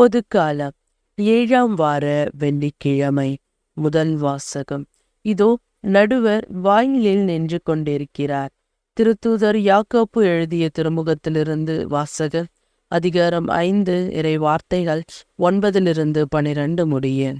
பொதுக்காலம். ஏழாம் வார வெள்ளிக்கிழமை முதல் வாசகம். இதோ நடுவர் வாயிலில் நின்று கொண்டிருக்கிறார். திருத்தூதர் யாக்கோப்பு எழுதிய திருமுகத்திலிருந்து வாசகர் அதிகாரம் ஐந்து இறை வார்த்தைகள் ஒன்பதிலிருந்து பனிரெண்டு முடிய.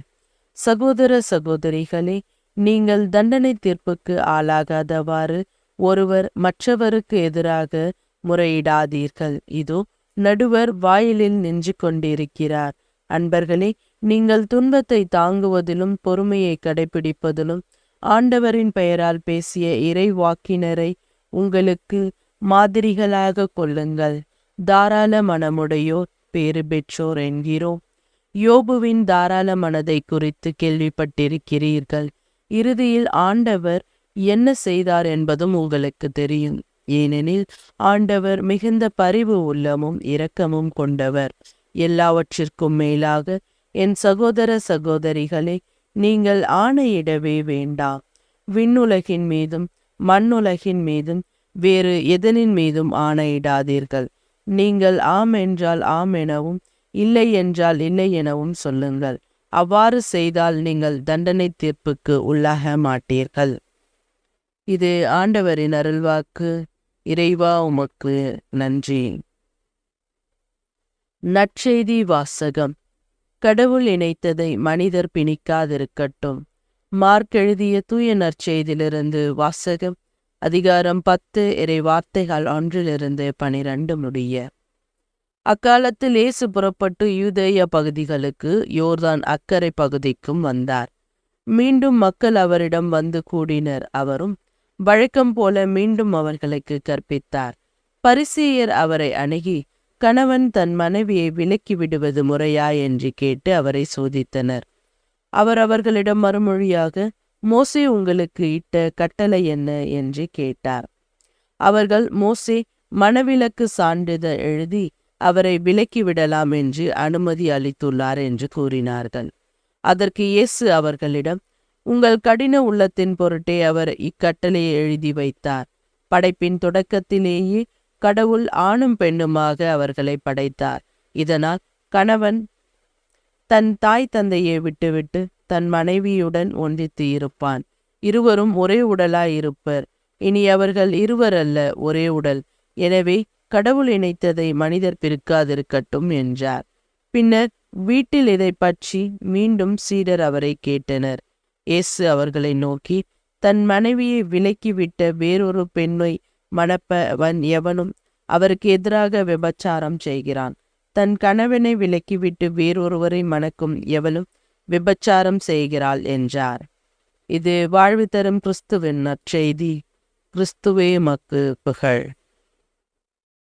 சகோதர சகோதரிகளே நீங்கள் தண்டனை தீர்ப்புக்கு ஆளாகாதவாறு ஒருவர் மற்றவருக்கு எதிராக முறையிடாதீர்கள். இதோ நடுவர் வாயிலில் நின்று கொண்டிருக்கிறார் அன்பர்களே நீங்கள் துன்பத்தை தாங்குவதிலும் பொறுமையை கடைபிடிப்பதிலும் ஆண்டவரின் பெயரால் பேசிய இறை வாக்கினரை உங்களுக்கு மாதிரிகளாக கொள்ளுங்கள். தாராள மனமுடையோர் பேறு பெற்றோர் என்கிறோம். யோபுவின் தாராள மனதை குறித்து கேள்விப்பட்டிருக்கிறீர்கள். இறுதியில் ஆண்டவர் என்ன செய்தார் என்பதும் உங்களுக்கு தெரியும். ஏனெனில் ஆண்டவர் மிகுந்த பரிவு உள்ளமும் இரக்கமும் கொண்டவர். எல்லாவற்றிற்கும் மேலாக என் சகோதர சகோதரிகளை நீங்கள் ஆணையிடவே வேண்டாம். விண்ணுலகின் மீதும் மண்ணுலகின் மீதும் வேறு எதனின் மீதும் ஆணையிடாதீர்கள். நீங்கள் ஆம் என்றால் ஆம் எனவும் இல்லை என்றால் இல்லை எனவும் சொல்லுங்கள். அவ்வாறு செய்தால் நீங்கள் தண்டனை தீர்ப்புக்கு உள்ளாக மாட்டீர்கள். இது ஆண்டவரின் அருள்வாக்கு. இறைவா உமக்கு நன்றி. நற்செய்தி வாசகம். கடவுள் இணைத்ததை மனிதர் பிணிக்காதிருக்கட்டும். மார்க் எழுதிய தூய நற்செய்தியிலிருந்து வாசகம். அதிகாரம் பத்து இறை வார்த்தைகள் ஒன்றிலிருந்து பனிரெண்டு முடிய. அக்காலத்தில் இயேசு புறப்பட்டு யூதேய பகுதிகளுக்கு யோர்தான் அக்கறை பகுதிக்கும் வந்தார். மீண்டும் மக்கள் அவரிடம் வந்து கூடினர். அவரும் வழக்கம் போல மீண்டும் அவர்களுக்கு கற்பித்தார். பரிசேயர் அவரை அணுகி கணவன் தன் மனைவியை விலக்கி விடுவது முறையா? என்று கேட்டு அவரை சோதித்தனர். அவர் அவர்களிடம் மறுமொழியாக மோசே உங்களுக்கு இட்ட கட்டளை என்ன? என்று கேட்டார். அவர்கள் மோசே மனவிலக்கு சான்றிதழ் எழுதி அவரை விலக்கி விடலாம் என்று அனுமதி அளித்துள்ளார் என்று கூறினார்கள். அதற்கு இயேசு அவர்களிடம் உங்கள் கடின உள்ளத்தின் பொருட்டே அவர் இக்கட்டளையை எழுதி வைத்தார். படைப்பின் தொடக்கத்திலேயே கடவுள் ஆணும் பெண்ணுமாக அவர்களை படைத்தார். இதனால் கணவன் தன் தாய் தந்தையை விட்டுவிட்டு தன் மனைவியுடன் ஒன்றித்து இருப்பான். இருவரும் ஒரே உடலாய் இருப்பர். இனி அவர்கள் இருவர் அல்ல ஒரே உடல். எனவே கடவுள் இணைத்ததை மனிதர் பிரிக்காதிருக்கட்டும் என்றார். பின்னர் வீட்டில் இதை பற்றி மீண்டும் சீடர் அவரை கேட்டனர். இயேசு அவர்களை நோக்கி தன் மனைவியை விலக்கிவிட்ட வேறொரு பெண்ணை மணப்பவன் எவனும் அவருக்கு எதிராக விபச்சாரம் செய்கிறான். தன் கணவனை விலக்கிவிட்டு வேறொருவரை மணக்கும் எவளும் விபச்சாரம் செய்கிறாள் என்றார். இது வாழ்வு தரும் கிறிஸ்துவின் நற்செய்தி. கிறிஸ்துவே மக்கு புகழ்.